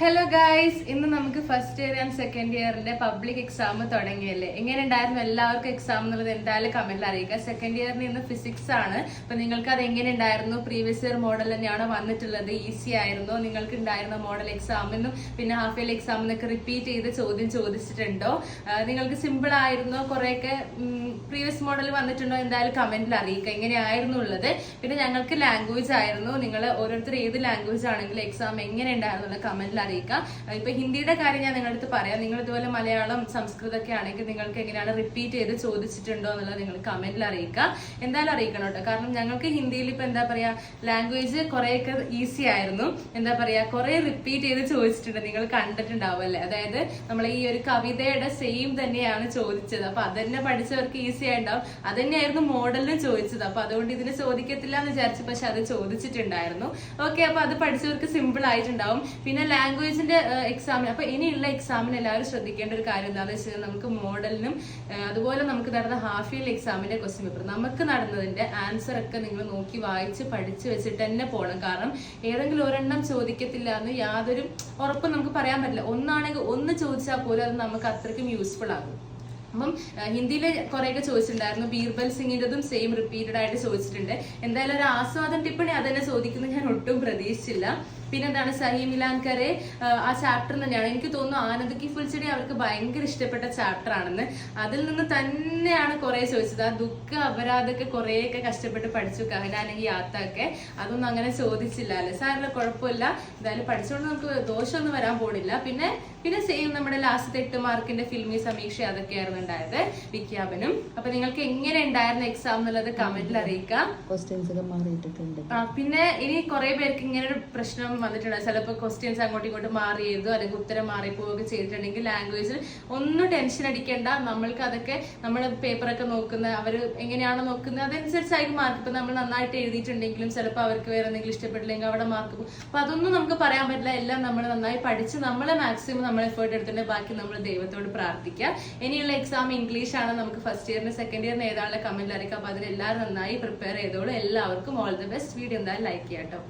Hello guys ഇന്ന് നമുക്ക് first year and second ഇയറിന്റെ പബ്ലിക് എക്സാം തുടങ്ങിയല്ലേ? എങ്ങനെ ഉണ്ടായിരുന്നു എല്ലാവർക്കും എക്സാം എന്നുള്ളത് എന്തായാലും കമന്റിൽ അറിയിക്കുക. സെക്കൻഡ് ഇയറിന് ഇന്ന് ഫിസിക്സ് ആണ്. അപ്പൊ നിങ്ങൾക്ക് അത് എങ്ങനെ ഉണ്ടായിരുന്നു? പ്രീവിയസ് ഇയർ മോഡൽ തന്നെയാണ് വന്നിട്ടുള്ളത്? ഈസി ആയിരുന്നു? നിങ്ങൾക്ക് ഉണ്ടായിരുന്ന മോഡൽ എക്സാം എന്നും പിന്നെ ഹാഫ് ഇയർ എക്സാമിനൊക്കെ റിപ്പീറ്റ് ചെയ്ത് ചോദ്യം ചോദിച്ചിട്ടുണ്ടോ? നിങ്ങൾക്ക് സിമ്പിൾ ആയിരുന്നോ? കുറെയൊക്കെ പ്രീവിയസ് മോഡൽ വന്നിട്ടുണ്ടോ? എന്തായാലും കമന്റിൽ അറിയിക്കുക. എങ്ങനെയായിരുന്നു ഉള്ളത്. പിന്നെ ഞങ്ങൾക്ക് ലാംഗ്വേജ് ആയിരുന്നു. നിങ്ങൾ ഓരോരുത്തർ ഏത് ലാംഗ്വേജ് ആണെങ്കിലും എക്സാം എങ്ങനെ ഉണ്ടായിരുന്നുള്ള കമന്റിൽ അറിയിക്കുക ഇപ്പൊ ഹിന്ദിയുടെ കാര്യം ഞാൻ നിങ്ങളുടെ അടുത്ത് പറയാം. നിങ്ങൾ ഇതുപോലെ മലയാളം സംസ്കൃതമൊക്കെ ആണെങ്കിൽ നിങ്ങൾക്ക് എങ്ങനെയാണ് റിപ്പീറ്റ് ചെയ്ത് ചോദിച്ചിട്ടുണ്ടോ എന്നുള്ളത് നിങ്ങൾ കമന്റിൽ അറിയിക്കുക എന്തായാലും അറിയിക്കണം കേട്ടോ. കാരണം ഞങ്ങൾക്ക് ഹിന്ദിയിൽ ഇപ്പൊ എന്താ പറയാ ലാംഗ്വേജ് കുറെയൊക്കെ ഈസി ആയിരുന്നു. എന്താ പറയാ കുറെ റിപ്പീറ്റ് ചെയ്ത് ചോദിച്ചിട്ടുണ്ട്. നിങ്ങൾ കണ്ടിട്ടുണ്ടാവും അല്ലേ? അതായത് നമ്മൾ ഈ ഒരു കവിതയുടെ സെയിം തന്നെയാണ് ചോദിച്ചത്. അപ്പൊ അതന്നെ പഠിച്ചവർക്ക് ഈസി ആയിട്ടുണ്ടാവും. അതന്നെയായിരുന്നു മോഡലിന് ചോദിച്ചത്. അപ്പൊ അതുകൊണ്ട് ഇതിന് ചോദിക്കത്തില്ല എന്ന് വിചാരിച്ചു പക്ഷെ അത് ചോദിച്ചിട്ടുണ്ടായിരുന്നു. ഓക്കെ അപ്പൊ അത് പഠിച്ചവർക്ക് സിമ്പിൾ ആയിട്ടുണ്ടാവും. പിന്നെ ലാംഗ്വേജിന്റെ എക്സാമിന് അപ്പൊ ഇനിയുള്ള എക്സാമിന് എല്ലാവരും ശ്രദ്ധിക്കേണ്ട ഒരു കാര്യം എന്താണെന്ന് വെച്ചാൽ നമുക്ക് മോഡലിനും അതുപോലെ നമുക്ക് നടന്ന ഹാഫ് ഇയർ എക്സാമിന്റെ ക്വസ്റ്റ്യൻ പേപ്പർ നമുക്ക് നടന്നതിന്റെ ആൻസർ ഒക്കെ നിങ്ങൾ നോക്കി വായിച്ച് പഠിച്ച് വെച്ചിട്ട് തന്നെ പോകണം കാരണം ഏതെങ്കിലും ഒരെണ്ണം ചോദിക്കത്തില്ല എന്ന് യാതൊരു ഉറപ്പും നമുക്ക് പറയാൻ പറ്റില്ല. ഒന്നാണെങ്കിൽ ഒന്ന് ചോദിച്ചാൽ പോലും അത് നമുക്ക് അത്രയ്ക്കും യൂസ്ഫുൾ ആകും. അപ്പം ഹിന്ദിയിൽ കുറേയൊക്കെ ചോദിച്ചിട്ടുണ്ടായിരുന്നു. ബീർബൽ സിംഗിന്റെതും സെയിം റിപ്പീറ്റഡ് ആയിട്ട് ചോദിച്ചിട്ടുണ്ട്. എന്തായാലും ഒരു ആസ്വാദം ടിപ്പണി അതന്നെ ചോദിക്കുന്നത് ഞാൻ ഒട്ടും പ്രതീക്ഷിച്ചില്ല. പിന്നെന്താണ് സഹി മിലാൻകരെ ആ ചാപ്റ്റർ തന്നെയാണ്. എനിക്ക് തോന്നുന്നു ആനന്ദ് കി ഫുൾച്ചെടി അവർക്ക് ഭയങ്കര ഇഷ്ടപ്പെട്ട ചാപ്റ്റർ ആണെന്ന്. അതിൽ നിന്ന് തന്നെയാണ് കുറെ ചോദിച്ചത്. ആ ദുഃഖ അപരാധമൊക്കെ കുറേയൊക്കെ കഷ്ടപ്പെട്ട് പഠിച്ചു കഹനാനെങ്കിൽ യാത്ര ഒക്കെ അതൊന്നും അങ്ങനെ ചോദിച്ചില്ല അല്ലെ? സാറിന് കുഴപ്പമില്ല. എന്തായാലും പഠിച്ചുകൊണ്ട് നമുക്ക് ദോഷമൊന്നും വരാൻ പോണില്ല. പിന്നെ പിന്നെ സെയിം നമ്മുടെ ലാസ്റ്റ് എട്ട് മാർക്കിന്റെ ഫിലിമി സമീക്ഷ അതൊക്കെയായിരുന്നു ഉണ്ടായത് വിജ്ഞാപനം അപ്പൊ നിങ്ങൾക്ക് എങ്ങനെ ഉണ്ടായിരുന്നു എക്സാം എന്നുള്ളത് കമന്റിൽ അറിയിക്കാം. ക്വസ്റ്റ്യൻസ് ഒക്കെ മാറിയിട്ടുണ്ട് ആ, പിന്നെ ഇനി കുറെ പേർക്ക് ഇങ്ങനെ ഒരു പ്രശ്നം വന്നിട്ടുണ്ട്. ചിലപ്പോൾ ക്വസ്റ്റ്യൻസ് അങ്ങോട്ടും ഇങ്ങോട്ടും മാറി ചെയ്തോ അല്ലെങ്കിൽ ഉത്തരം മാറിപ്പോവുകയൊക്കെ ചെയ്തിട്ടുണ്ടെങ്കിൽ ലാംഗ്വേജിൽ ഒന്നും ടെൻഷൻ അടിക്കേണ്ട. നമ്മൾക്ക് അതൊക്കെ നമ്മൾ പേപ്പറൊക്കെ നോക്കുന്ന അവർ എങ്ങനെയാണ് നോക്കുന്നത് അതനുസരിച്ചായിരിക്കും മാർക്ക് ഇപ്പം നമ്മൾ നന്നായിട്ട് എഴുതിയിട്ടുണ്ടെങ്കിലും ചിലപ്പോൾ അവർക്ക് വേറെ എന്തെങ്കിലും ഇഷ്ടപ്പെട്ടില്ലെങ്കിൽ അവിടെ മാർക്ക് പോകും. അപ്പം അതൊന്നും നമുക്ക് പറയാൻ പറ്റില്ല. എല്ലാം നമ്മൾ നന്നായി പഠിച്ച് നമ്മൾ മാക്സിമം നമ്മൾ എഫേർട്ട് എടുത്തിട്ടുണ്ട് ബാക്കി നമ്മൾ ദൈവത്തോട് പ്രാർത്ഥിക്കുക. ഇനിയുള്ള എക്സാം ഇംഗ്ലീഷ് ആണ് നമുക്ക് ഫസ്റ്റ് ഇയറിന് സെക്കൻഡ് ഇയറിന് ഏതാണുള്ള കമന്റിലായിരിക്കും അപ്പോൾ അതിനെല്ലാവരും നന്നായി പ്രിപ്പയർ ചെയ്തോളൂ. എല്ലാവർക്കും ഓൾ ദി ബെസ്റ്റ് വീഡിയോ എന്തായാലും ലൈക്ക് ചെയ്യാം കേട്ടോ.